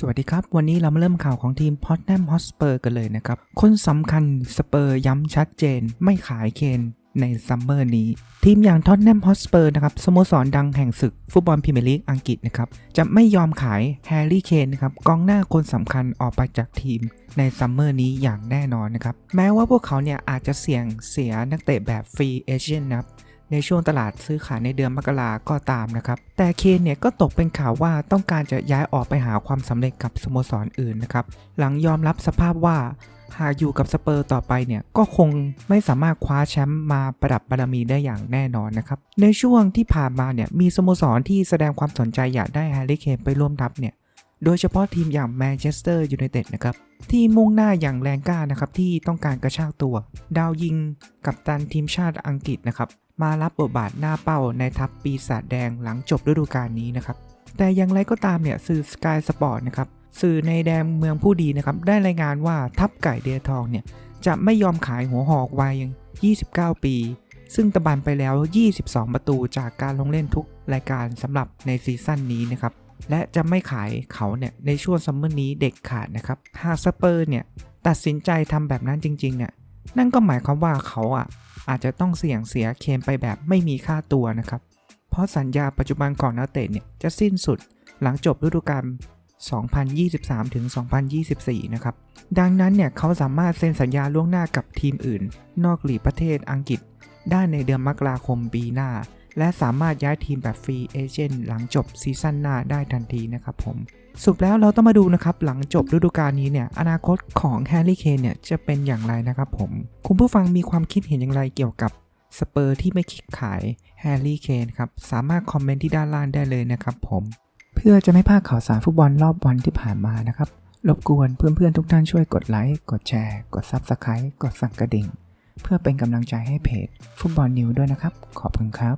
สวัสดีครับ วันนี้เรามาเริ่มข่าวของทีมพอตแนมฮอสเปอร์กันเลยนะครับ คนสำคัญสเปอร์ย้ำชัดเจน ไม่ขายเคนในซัมเมอร์นี้ ทีมอย่างท็อตแนมฮอสเปอร์นะครับสโมสรดังแห่งศึก ฟุตบอลพรีเมียร์ลีกอังกฤษนะครับจะไม่ยอมขายแฮร์รี่เคนนะครับกองหน้าคนสำคัญออกไปจากทีมในซัมเมอร์นี้อย่างแน่นอนนะครับแม้ว่าพวกเขาเนี่ยอาจจะเสี่ยงเสียนักเตะแบบฟรีเอเจนต์นะครับ ในช่วงตลาดซื้อขายในเดือนมกราก็ตามนะครับ แต่เคนเนี่ยก็ตกเป็นข่าวว่าต้องการจะย้ายออกไปหาความสำเร็จกับสโมสรออื่นนะครับ หลังยอมรับสภาพว่าหากอยู่กับสเปอร์ต่อไปเนี่ยก็คงไม่สามารถคว้าแชมป์มาประดับบารมีได้อย่างแน่นอนนะครับ ในช่วงที่ผ่านมาเนี่ยมีสโมสรที่แสดงความสนใจอยากได้แฮร์รี่เคนไปร่วมทัพเนี่ย โดยเฉพาะทีมอย่างแมนเชสเตอร์ยูไนเต็ดนะครับที่มุ่งหน้าอย่างแรงกล้านะครับที่ต้องการกระชากตัว ดาวยิงกับตันทีมชาติอังกฤษนะครับมารับบทบาทหน้าเป้าในทัพปีศาจแดงหลังจบฤดูกาลนี้นะครับแต่อย่างไรก็ตามเนี่ยสื่อสกายสปอร์ตนะครับสื่อในแดนเมืองผู้ดีนะครับได้รายงานว่าทัพไก่เดียทองเนี่ยจะไม่ยอมขายหัวหอกวัย29 ปี ซึ่งตะบันไปแล้ว 22 ประตูจากการลงเล่นทุกรายการสำหรับในซีซั่นนี้นะครับ และจะไม่ขายเขาเนี่ยในช่วงซัมเมอร์นี้เด็กขาดนะครับหากสเปอร์เนี่ยตัดสินใจทำแบบนั้นจริงๆเนี่ยนั่นก็หมายความว่าเขาอะอาจจะต้องเสี่ยงเสียเคนไปแบบไม่มีค่าตัวนะครับ เพราะสัญญาปัจจุบันของนักเตะเนี่ยจะสิ้นสุดหลังจบฤดูกาล2023 ถึง 2024 นะครับ ดังนั้นเนี่ยเขาสามารถเซ็นสัญญาล่วงหน้ากับทีมอื่น นอกหลีกประเทศอังกฤษ ได้ในเดือนมกราคมปีหน้า และสามารถย้ายทีมแบบฟรีเอเจนต์หลังจบซีซั่นหน้าได้ทันทีนะครับผมสรุปแล้วเราต้องมาดูนะครับ หลังจบฤดูกาลนี้เนี่ย อนาคตของแฮร์รี่เคนเนี่ย จะเป็นอย่างไรนะครับผม คุณผู้ฟังมีความคิดเห็นอย่างไรเกี่ยวกับสเปอร์ที่ไม่คิดขายแฮร์รี่เคนครับ สามารถคอมเมนต์ที่ด้านล่างได้เลยนะครับผม เพื่อจะไม่พลาดข่าวสารฟุตบอลรอบวันที่ผ่านมานะครับรบกวนเพื่อนๆทุกท่านช่วยกดไลค์กดแชร์ กด Subscribe กดสั่นกระดิ่ง เพื่อเป็นกำลังใจให้เพจฟุตบอลนิวด้วยนะครับ ขอบคุณครับ